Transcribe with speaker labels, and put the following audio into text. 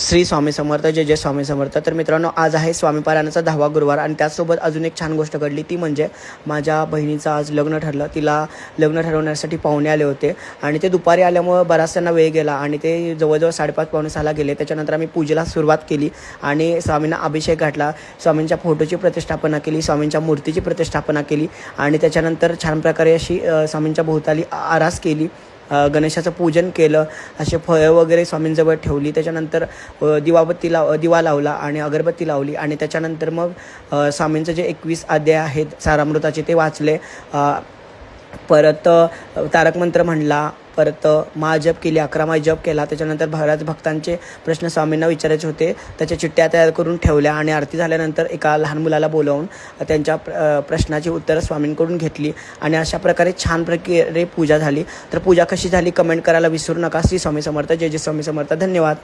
Speaker 1: श्री स्वामी समर्थ जय जय स्वामी समर्थ. तर मित्रांनो आज आहे स्वामीपारायणाचा दहावा गुरुवार आणि त्याचसोबत अजून एक छान गोष्ट घडली. ती म्हणजे माझ्या बहिणीचं आज लग्न ठरलं. तिला लग्न ठरवण्यासाठी पाहुणे आले होते आणि ते दुपारी आल्यामुळं बराच त्यांना वेळ गेला आणि ते जवळजवळ साडेपाच पावणे सहाला गेले. त्याच्यानंतर आम्ही पूजेला सुरुवात केली आणि स्वामींना अभिषेक घातला. स्वामींच्या फोटोची प्रतिष्ठापना केली स्वामींच्या मूर्तीची प्रतिष्ठापना केली आणि त्याच्यानंतर छान प्रकारे अशी स्वामींच्या भोवताली आरास केली. गणेशाचं पूजन केलं. असे फळं वगैरे स्वामींजवळ ठेवली. त्याच्यानंतर दिवाबत्ती लाव दिवा लावला आणि अगरबत्ती लावली आणि त्याच्यानंतर मग स्वामींचं जे एकवीस अध्याय आहेत सारामृताचे ते वाचले. परत तारक मंत्र म्हणला परत मा जप केली अकरा महाजप जप केला त्याच्यानंतर बऱ्याच भक्तांचे प्रश्न स्वामींना विचारायचे होते. त्याच्या चिठ्ठ्या तयार करून ठेवल्या आणि आरती झाल्यानंतर एका लहान मुलाला बोलावून त्यांच्या प्र- प्रश्नाची उत्तरं स्वामींकडून घेतली आणि अशा प्रकारे छान प्रकारे पूजा झाली. तर पूजा कशी झाली कमेंट करायला विसरू नका. श्री स्वामी समर्थ. जय जय स्वामी समर्थ. धन्यवाद.